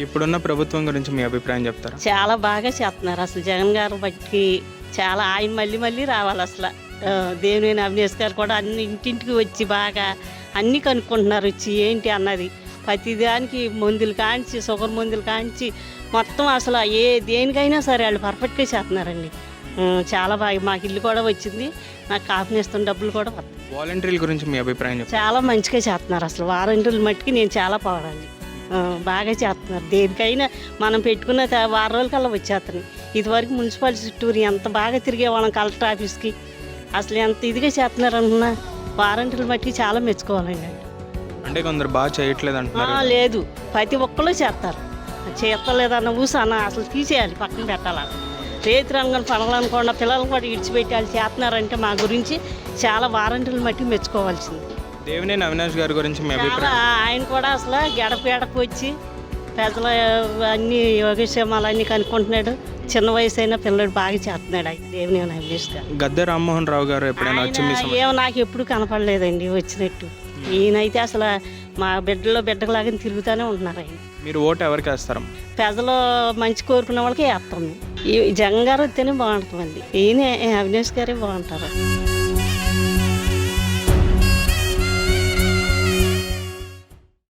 ఇప్పుడున్న ప్రభుత్వం గురించి మీ అభిప్రాయం చెప్తారా? చాలా బాగా చేస్తున్నారు. అసలు జగన్ గారు బట్టి చాలా ఆయన మళ్ళీ మళ్ళీ రావాలి అసలు. ఆ, దేవినేని అవినేష్ గారు కూడా అన్ని ఇంటింటికి వచ్చి బాగా అన్నీ కనుక్కుంటున్నారు వచ్చి ఏంటి అన్నది. ప్రతి దానికి మందులు కాంచి షుగర్ మందులు కాంచి మొత్తం అసలు ఏ దేనికైనా సరే వాళ్ళు పర్ఫెక్ట్గా చేస్తున్నారండి. చాలా బాగా మాకు ఇల్లు కూడా వచ్చింది. నాకు కాపునేస్తున్న డబ్బులు కూడా వస్తాయి. వాలంటీర్ల గురించి మీ అభిప్రాయం చాలా మంచిగా చేస్తున్నారు. అసలు వారంటీల మట్టుకి నేను చాలా పొగడాలి ఆ, బాగా చేస్తున్నారు. దేనికైనా మనం పెట్టుకున్న వారం రోజులకల్లా వచ్చేస్తున్నాయి. ఇదివరకు మున్సిపాలిటీ చుట్టూరు ఎంత బాగా తిరిగేవాళ్ళం కలెక్టర్ ఆఫీస్కి. అసలు ఎంత ఇదిగా చేస్తున్నారు అంటున్నా వారంటీల మట్టుకి చాలా మెచ్చుకోవాలండి. అంటే కొందరు బాగా చేయట్లేదు లేదు. ప్రతి ఒక్కళ్ళు చేస్తారు. చేస్తలేదన్న ఊసన్న అసలు తీసేయాలి పక్కన పెట్టాలి. రైతు రంగం పనాలనుకోండి పిల్లలు కూడా ఇడిచిపెట్టి వాళ్ళు చేస్తున్నారంటే మా గురించి చాలా వారంటీలు మట్టి మెచ్చుకోవాల్సింది. దేవినేని అవినాష్ గారి గురించి మీ అభిప్రాయం. ఆయన కూడా అసలు గడప గడప వచ్చి ప్రజల అన్ని యోగక్షేమాలు అన్నీ కనుక్కుంటున్నాడు. చిన్న వయసు అయినా పిల్లడు బాగా చేస్తున్నాడు ఆయన. దేవుని అభిలేష్ గారు? గద్దె రామ్మోహన్ రావు గారు ఎప్పుడైనా వచ్చి మీ ఏమో నాకు ఎప్పుడు కనపడలేదండి వచ్చినట్టు. ఈయనైతే అసలు మా బిడ్డలో బిడ్డలాగా తిరుగుతూనే ఉంటున్నారు ఆయన. మీరు ఓటు ఎవరికి వేస్తారం? ప్రజలు మంచి కోరుకునే వాళ్ళకి వేస్తాం. ఈ జగన్ గారు వస్తేనే బాగుంటుందండి. ఈయన అవినేష్ గారే బాగుంటారు.